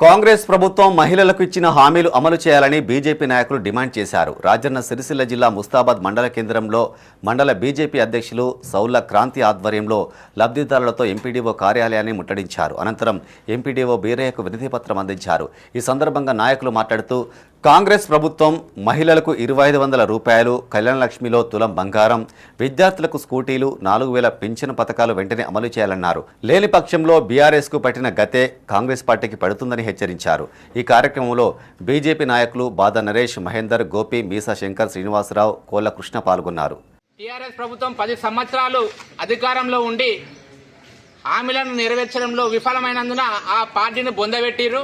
కాంగ్రెస్ ప్రభుత్వం మహిళలకు ఇచ్చిన హామీలు అమలు చేయాలని బీజేపీ నాయకులు డిమాండ్ చేశారు. రాజన్న సిరిసిల్ల జిల్లా ముస్తాబాద్ మండల కేంద్రంలో మండల బీజేపీ అధ్యక్షులు సౌల క్రాంతి ఆధ్వర్యంలో లబ్ధిదారులతో ఎంపీడీఓ కార్యాలయాన్ని ముట్టడించారు. అనంతరం ఎంపీడీఓ బీరయ్యకు వినతిపత్రం అందించారు. ఈ సందర్భంగా నాయకులు మాట్లాడుతూ కాంగ్రెస్ ప్రభుత్వం మహిళలకు ఇరవై ఐదు వందల రూపాయలు కళ్యాణ లక్ష్మిలో తులం బంగారం విద్యార్థులకు స్కూటీలు నాలుగు వేల పింఛను పథకాలు వెంటనే అమలు చేయాలన్నారు. లేని పక్షంలో బీఆర్ఎస్కు పట్టిన గతే కాంగ్రెస్ పార్టీకి పడుతుందని హెచ్చరించారు. ఈ కార్యక్రమంలో బీజేపీ నాయకులు బాద నరేష్ మహేందర్ గోపి మీసా శంకర్ శ్రీనివాసరావు కోళ్ళ కృష్ణ పాల్గొన్నారు. టీఆర్ఎస్ ప్రభుత్వం పది సంవత్సరాలు అధికారంలో ఉండి హామీలను నెరవేర్చడంలో విఫలమైనందున ఆ పార్టీని బొందబెట్టిరు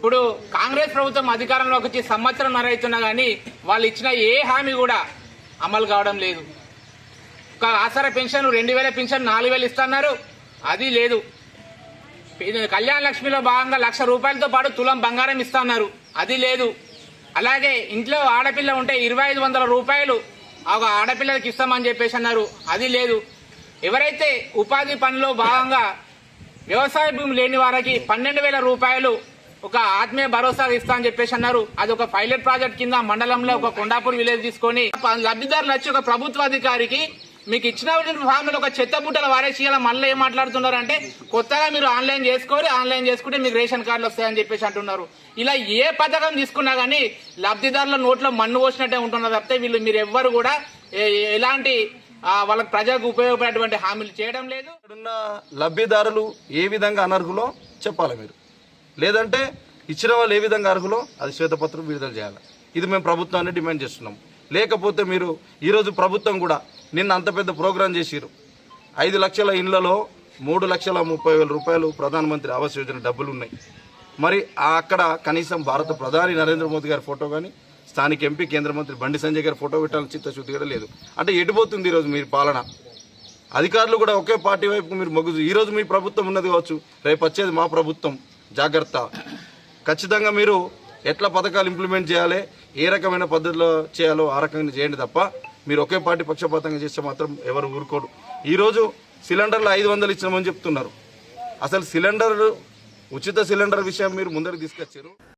ఇప్పుడు కాంగ్రెస్ ప్రభుత్వం అధికారంలోకి వచ్చి సంవత్సరం నరైతున్నా కానీ వాళ్ళు ఇచ్చిన ఏ హామీ కూడా అమలు కావడం లేదు. ఒక ఆసరా పెన్షన్ రెండు వేల పెన్షన్ నాలుగు వేలు ఇస్తున్నారు. అది లేదు. ఇది కళ్యాణ లక్ష్మిలో భాగంగా లక్ష రూపాయలతో పాటు తులం బంగారం ఇస్తున్నారు. అది లేదు. అలాగే ఇంట్లో ఆడపిల్ల ఉంటే ఇరవై ఐదు వందల రూపాయలు ఒక ఆడపిల్లలకి ఇస్తామని చెప్పేసి అన్నారు. అది లేదు. ఎవరైతే ఉపాధి పనిలో భాగంగా వ్యవసాయ భూమి లేని వారికి పన్నెండు వేల రూపాయలు ఒక ఆత్మీయ భరోసా ఇస్తా అని చెప్పేసి అన్నారు. అది ఒక పైలట్ ప్రాజెక్ట్ కింద మండలంలో ఒక కొండాపూర్ విలేజ్ తీసుకొని లబ్ధిదారులు వచ్చి ఒక ప్రభుత్వ అధికారికి మీకు ఇచ్చిన ఫామ్లో ఒక చెత్త బుట్టల వారేసి ఇలా మళ్ళీ ఏం మాట్లాడుతున్నారు అంటే కొత్తగా మీరు ఆన్లైన్ చేసుకోరు ఆన్లైన్ చేసుకుంటే మీకు రేషన్ కార్డులు వస్తాయని చెప్పేసి అంటున్నారు. ఇలా ఏ పథకం తీసుకున్నా గానీ లబ్ధిదారుల నోట్లో మన్ను పోసినట్టే ఉంటున్నారు తప్పితే వీళ్ళు మీరు ఎవ్వరు కూడా ఏ- ఎలాంటి వాళ్ళకి ప్రజలకు ఉపయోగపడేటువంటి హామీలు చేయడం లేదు. లబ్ధిదారులు ఏ విధంగా అనర్హులో చెప్పాలి మీరు? లేదంటే ఇచ్చిన వాళ్ళు ఏ విధంగా అర్హులో అది శ్వేతపత్రం విడుదల చేయాలి. ఇది మేము ప్రభుత్వాన్ని డిమాండ్ చేస్తున్నాం. లేకపోతే మీరు ఈరోజు ప్రభుత్వం కూడా నిన్న అంత పెద్ద ప్రోగ్రాం చేసిరు ఐదు లక్షల ఇండ్లలో మూడు లక్షల ముప్పై వేల రూపాయలు ప్రధానమంత్రి ఆవాస్ యోజన డబ్బులు ఉన్నాయి మరి అక్కడ కనీసం భారత ప్రధాని నరేంద్ర మోదీ గారి ఫోటో కానీ స్థానిక ఎంపీ కేంద్ర మంత్రి బండి సంజయ్ గారి ఫోటో పెట్టాలని చిత్తశుద్ధి కూడా లేదు. అంటే ఎటుపోతుంది ఈరోజు మీరు పాలన. అధికారులు కూడా ఒకే పార్టీ వైపు మీరు మొగ్గు ఈరోజు మీ ప్రభుత్వం ఉన్నది కావచ్చు రేపు వచ్చేది మా ప్రభుత్వం. జాగ్రత్త. ఖచ్చితంగా మీరు ఎట్లా పథకాలు ఇంప్లిమెంట్ చేయాలి ఏ రకమైన పద్ధతిలో చేయాలో ఆ రకంగా చేయండి తప్ప మీరు ఒకే పార్టీ పక్షపాతంగా చేస్తే మాత్రం ఎవరు ఊరుకోరు. ఈరోజు సిలిండర్లు ఐదు వందలు ఇచ్చినామని చెప్తున్నారు. అసలు సిలిండర్ ఉచిత సిలిండర్ విషయం మీరు ముందరికి తీసుకొచ్చారు.